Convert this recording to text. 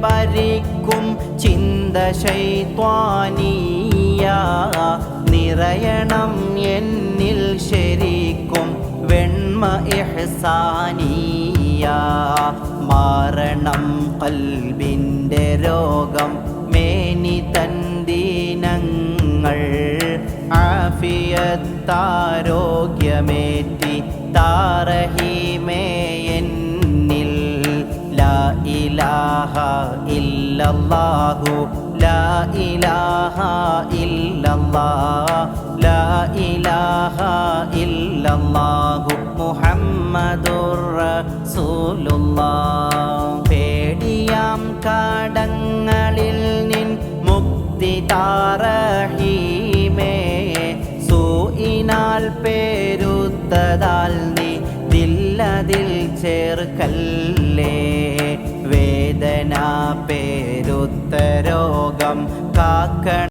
ഭരിക്കും ചിന്ത ശൈത്വാനീയ. നിറയണം എന്നിൽ ശരിക്കും വെണ്മ എഹസാനീയ. മാറണം കൽബിന്റെ രോഗം മേനി തന്ദീനങ്ങൾ ആഫിയത്താരോഗ്യമേറ്റി ഇലാഹ ഇല്ലല്ലാഹു ലാ ഇലാഹ ഇല്ലല്ലാഹ് ലാ ഇലാഹ ഇല്ലല്ലാഹു പേടിയാം കാടങ്ങളിൽ നിൻ മുക്തി താറഹീമേ സൂയിനാൽ പേരുത്തതാൽ നീ ദില്ലതിൽ ചേർക്കല്ലേ. പേരുത്ത കാക്കണം